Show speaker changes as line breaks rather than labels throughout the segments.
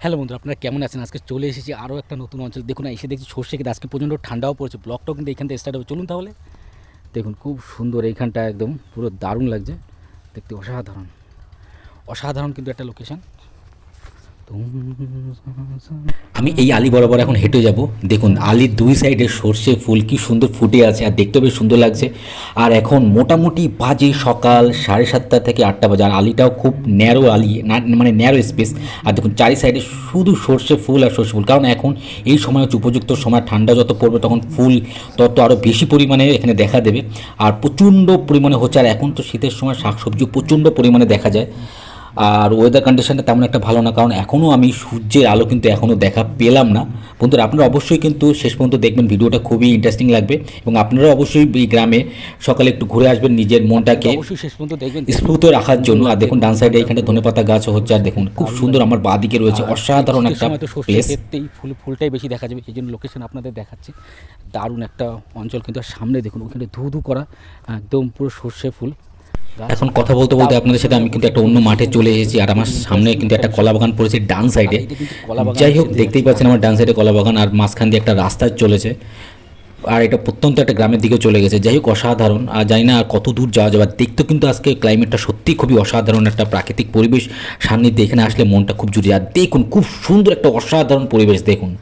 Hello বন্ধু আপনারা কেমন আছেন আজকে চলে এসেছি আরও একটা নতুন অঞ্চল দেখুন এসে দেখছি সর্ষে কিন্তু আজকে প্রচণ্ড ঠান্ডাও পড়েছে ব্লকটাও কিন্তু এখান থেকে স্টার্ট হবে চলুন তাহলে দেখুন খুব সুন্দর এইখানটা একদম পুরো দারুণ লাগছে দেখতে অসাধারণ অসাধারণ কিন্তু একটা লোকেশন
আমি এই আলি বরাবর এখন হেঁটে যাব। দেখুন, আলির দুই সাইডে সর্ষে ফুল কি সুন্দর ফুটে আছে আর দেখতেও বেশ সুন্দর লাগছে। আর এখন মোটামুটি বাজে সকাল সাড়ে সাতটা থেকে আটটা বাজে। আর আলিটাও খুব ন্যারো আলি মানে ন্যারো স্পেস আর দেখুন, চারি সাইডে শুধু সর্ষে ফুল আর সর্ষে ফুল। কারণ এখন এই সময় হচ্ছে উপযুক্ত সময়, ঠান্ডা যত পড়বে তখন ফুল তত আরও বেশি পরিমাণে এখানে দেখা দেবে। আর প্রচণ্ড পরিমাণে হচ্ছে, আর এখন তো শীতের সময় শাকসবজি প্রচণ্ড পরিমাণে দেখা যায়। আর ওয়েদার কন্ডিশনটা তেমন একটা ভালো না কারণ এখনও আমি সূর্যের আলো কিন্তু এখনও দেখা পেলাম না। বন্ধুরা আপনারা অবশ্যই কিন্তু শেষ পর্যন্ত দেখবেন ভিডিওটা খুবই ইন্টারেস্টিং লাগবে। এবং আপনারা অবশ্যই এই গ্রামে সকালে একটু ঘুরে আসবেন নিজের মনটাকে
অবশ্যই শেষ পর্যন্ত দেখবেন।
স্ফূর্ত রাখার জন্য। আর দেখুন ডান সাইডে এখানে ধনেপাতা গাছ হচ্ছে আর দেখুন খুব সুন্দর আমার বাদিকে রয়েছে অসাধারণ একটা প্লেস
ফুল ফুলটাই বেশি দেখা যাবে এই জন্য লোকেশন আপনাদের দেখাচ্ছি। দারুণ একটা অঞ্চল কিন্তু সামনে দেখুন ওখানে ধু ধু করা একদম পুরো সর্ষে ফুল।
এখন কথা বলতে বলতে আপনাদের সাথে আমি কিন্তু একটা অন্য মাঠে চলে এসেছি আর আমার সামনে কিন্তু একটা কলা বাগান পড়েছে ডান সাইডে যাই হোক দেখতেই পাচ্ছেন আমার ডান সাইডে কলা বাগান আর মাঝখান দিয়ে একটা রাস্তা চলেছে। আর এটা প্রত্যন্ত একটা গ্রামের দিকে চলে গেছে। যাই হোক অসাধারণ। আর জানি না আর কত দূর যাওয়া যাবে। দেখতে কিন্তু আজকে ক্লাইমেটটা সত্যি খুবই অসাধারণ একটা প্রাকৃতিক পরিবেশ। সান্নিধ্যে এখানে আসলে মনটা খুব জুড়ে। আর দেখুন খুব সুন্দর একটা অসাধারণ পরিবেশ দেখুন।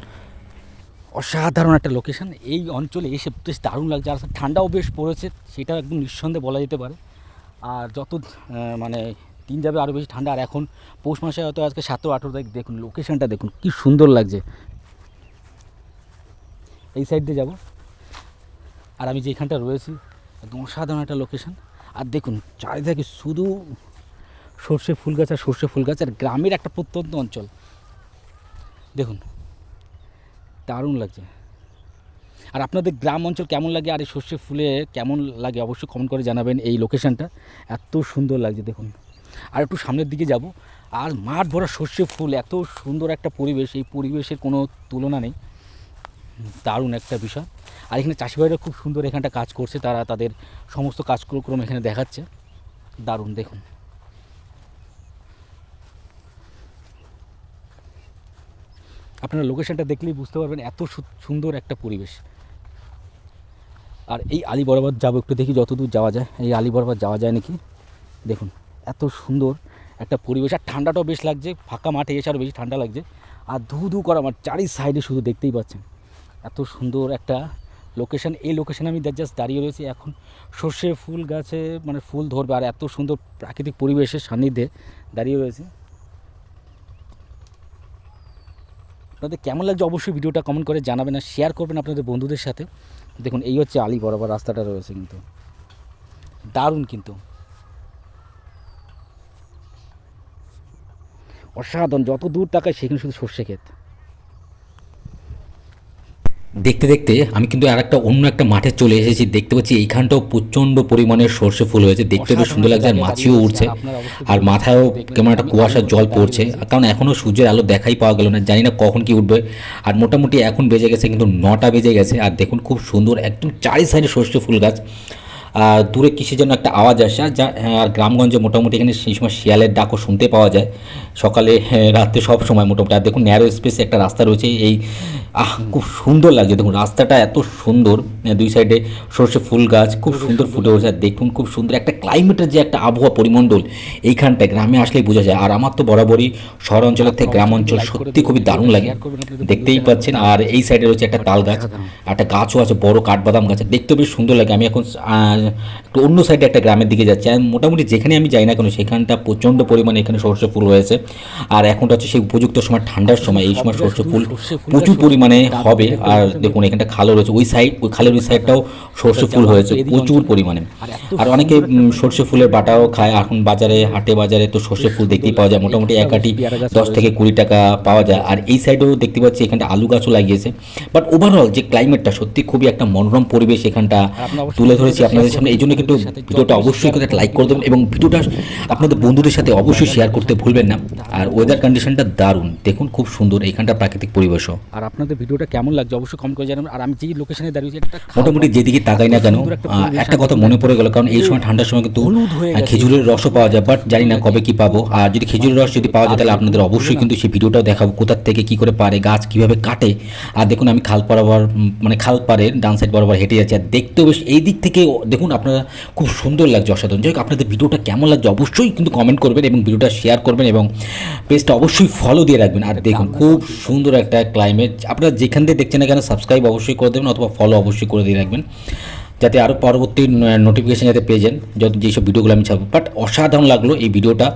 অসাধারণ একটা লোকেশন এই অঞ্চলে এসে বেশ দারুণ লাগছে। আর ঠান্ডাও বেশ পড়েছে। সেটা একদম নিঃসন্দেহে বলা যেতে পারে। আর যত মানে দিন যাবে আরও বেশি ঠান্ডা। আর এখন পৌষ মাসে হয়তো আজকে সাতও আঠেরো তারিখ, দেখুন লোকেশানটা দেখুন, কি সুন্দর লাগছে। এই সাইড দিয়ে যাব। আর আমি যেখানটা রয়েছি, একদম অসাধারণ একটা লোকেশন আর দেখুন, চারিদিকে শুধু সর্ষে ফুল গাছ আর সর্ষে ফুল গাছ, আর গ্রামের একটা প্রত্যন্ত অঞ্চল। দেখুন, দারুণ লাগছে। আর আপনাদের গ্রাম অঞ্চল কেমন লাগে? আর এই সর্ষে ফুলে কেমন লাগে? অবশ্যই কমেন্ট করে জানাবেন এই লোকেশানটা এত সুন্দর লাগছে, দেখুন। আর একটু সামনের দিকে যাব। আর মাঠ ভরা সর্ষে ফুল, এত সুন্দর একটা পরিবেশ। এই পরিবেশের কোনো তুলনা নেই। দারুণ একটা বিষয়। আর এখানে চাষি ভাইরা খুব সুন্দর এখানটা কাজ করছে। তারা তাদের সমস্ত কাজক্রম এখানে দেখাচ্ছে। দারুণ, দেখুন। আপনারা লোকেশানটা দেখলেই বুঝতে পারবেন এত সুন্দর একটা পরিবেশ। আর এই আলি বরাবর যাব একটু দেখি, যতদূর যাওয়া যায়। এই আলি বরাবর যাওয়া যায় নাকি? দেখুন, এত সুন্দর একটা পরিবেশ। আর ঠান্ডাটাও বেশ লাগছে, ফাঁকা মাঠে এসে আরও বেশি ঠান্ডা লাগছে। আর ধু ধু করা মাঠ চারি সাইডে শুধু দেখতেই পাচ্ছেন। এত সুন্দর একটা লোকেশন এই লোকেশানে আমি জাস্ট দাঁড়িয়ে রয়েছি। এখন সর্ষে ফুল গাছে মানে ফুল ধরবে। আর এত সুন্দর প্রাকৃতিক পরিবেশের সান্নিধ্যে দাঁড়িয়ে রয়েছে। আপনাদের কেমন লাগছে অবশ্যই ভিডিওটা কমেন্ট করে জানাবেন আর শেয়ার করবেন আপনাদের বন্ধুদের সাথে। দেখুন, এই হচ্ছে আলি বরাবর রাস্তাটা রয়েছে কিন্তু। দারুণ কিন্তু। অসাধারণ, যত দূর তাকায় সেখানে শুধু সর্ষে ক্ষেত।
দেখতে দেখতে আমি কিন্তু আর একটা অন্য একটা মাঠে চলে এসেছি। দেখতে পাচ্ছি এইখানটাও প্রচণ্ড পরিমাণে সর্ষে ফুল হয়েছে। দেখতে বেশ সুন্দর লাগছে আর মাছিও উঠছে আর মাথায়ও কেমন একটা কুয়াশার জল পড়ছে। কারণ এখনও সূর্যের আলো দেখাই পাওয়া গেল না জানি না কখন কি উঠবে। আর মোটামুটি এখন বেজে গেছে কিন্তু নটা বেজে গেছে। আর দেখুন খুব সুন্দর একদম চারি সাইডে সর্ষে ফুল গাছ। দূরে কিসের জন্য একটা আওয়াজ আসে আর যা হ্যাঁ, আর গ্রামগঞ্জে মোটামুটি এখানে সেই সময় শিয়ালের ডাকও শুনতে পাওয়া যায়। সকালে হ্যাঁ, রাত্রে সব সময় মোটামুটি। আর দেখুন ন্যারো স্পেসে একটা রাস্তা রয়েছে এই আহ খুব সুন্দর লাগছে। দেখুন রাস্তাটা এত সুন্দর দুই সাইডে সর্ষে ফুল গাছ খুব সুন্দর ফুটে উঠেছে। আর দেখুন খুব সুন্দর একটা ক্লাইমেটের যে একটা আবহাওয়া পরিমণ্ডল এইখানটায় গ্রামে আসলেই বোঝা যায়। আর আমার তো বরাবরই শহর অঞ্চলের থেকে গ্রাম অঞ্চল সত্যি খুবই দারুণ লাগে। দেখতেই পাচ্ছেন আর এই সাইডে রয়েছে একটা তাল গাছ একটা গাছও আছে বড় কাঠবাদাম গাছ। দেখতে বেশ সুন্দর লাগে। আমি এখন একটু অন্য সাইডে একটা গ্রামের দিকে যাচ্ছি। আর মোটামুটি যেখানে আমি যাই না কেন সেখানটা প্রচণ্ড পরিমাণে এখানে সর্ষে ফুল হয়েছে। আর এখনটা হচ্ছে সেই উপযুক্ত সময় ঠান্ডার সময় এই সময় সর্ষে ফুল প্রচুর পরিমাণে হবে। আর দেখুন এখানটা খালও রয়েছে। ওই সাইড ওই খালের ওই সাইডটাও সর্ষে ফুল হয়েছে প্রচুর পরিমাণে। আর অনেকে সর্ষে ফুলের বাটাও খায়। এখন বাজারে হাটে বাজারে তো সর্ষে ফুল দেখতেই পাওয়া যায়। মোটামুটি এক আটি দশ থেকে কুড়ি টাকা পাওয়া যায়। আর এই সাইডেও দেখতে পাচ্ছি এখানটা আলু গাছও লাগিয়েছে। বাট ওভারঅল যে ক্লাইমেটটা সত্যি খুবই একটা মনোরম পরিবেশ এখানটা তুলে ধরেছি আপনাদের সামনে এই জন্য কিন্তু ভিডিওটা অবশ্যই করে একটা লাইক করে দেবেন এবং ভিডিওটা আপনাদের বন্ধুদের সাথে অবশ্যই শেয়ার করতে ভুলবেন না। আর ওয়েদার কন্ডিশনটা দারুণ। দেখুন খুব সুন্দর এইখানটা প্রাকৃতিক পরিবেশও।
আর আপনাদের ভিডিওটা কেমন লাগছে অবশ্যই কমেন্ট করে জানাবেন। আর আমি যেই লোকেশনে দাঁড়িয়েছি এটা
মোটামুটি যেদিকে তাকাই না কেন
একটা
কথা মনে পড়ে গেল কারণ এই সময় ঠান্ডার সময় কিন্তু। খেজুরের রসও পাওয়া যায় বাট জানি না কবে কি পাবো। আর যদি খেজুরের রস যদি পাওয়া যায় তাহলে আপনাদের অবশ্যই কিন্তু সেই ভিডিওটাও দেখাবো কোথার থেকে কি করে পারে গাছ কীভাবে কাটে। আর দেখুন আমি খাল বরাবর মানে খাল পারে ডান সাইড বরাবর হেঁটে যাচ্ছি আর দেখতেও বেশ এই দিক থেকে দেখুন আপনারা খুব সুন্দর লাগছে অসাধারণ। যাই হোক আপনাদের ভিডিওটা কেমন লাগছে অবশ্যই কিন্তু কমেন্ট করবেন এবং ভিডিওটা শেয়ার করবেন এবং পেজটা অবশ্যই ফলো দিয়ে রাখবেন। আর দেখুন খুব সুন্দর একটা ক্লাইমেট আপনারা যেখান থেকে দেখছেন না কেন সাবস্ক্রাইব অবশ্যই করে দেবেন অথবা ফলো অবশ্যই করে দিয়ে রাখবেন যাতে আরও পরবর্তী নোটিফিকেশান যাতে পেয়ে যান যত যেসব ভিডিওগুলো আমি ছাড়বো। বাট অসাধারণ লাগল এই ভিডিওটা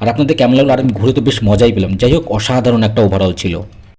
আর আপনাদের কেমন লাগল? আর আমি ঘুরে তো বেশ মজাই পেলাম। যাই হোক অসাধারণ একটা ওভারঅল ছিল।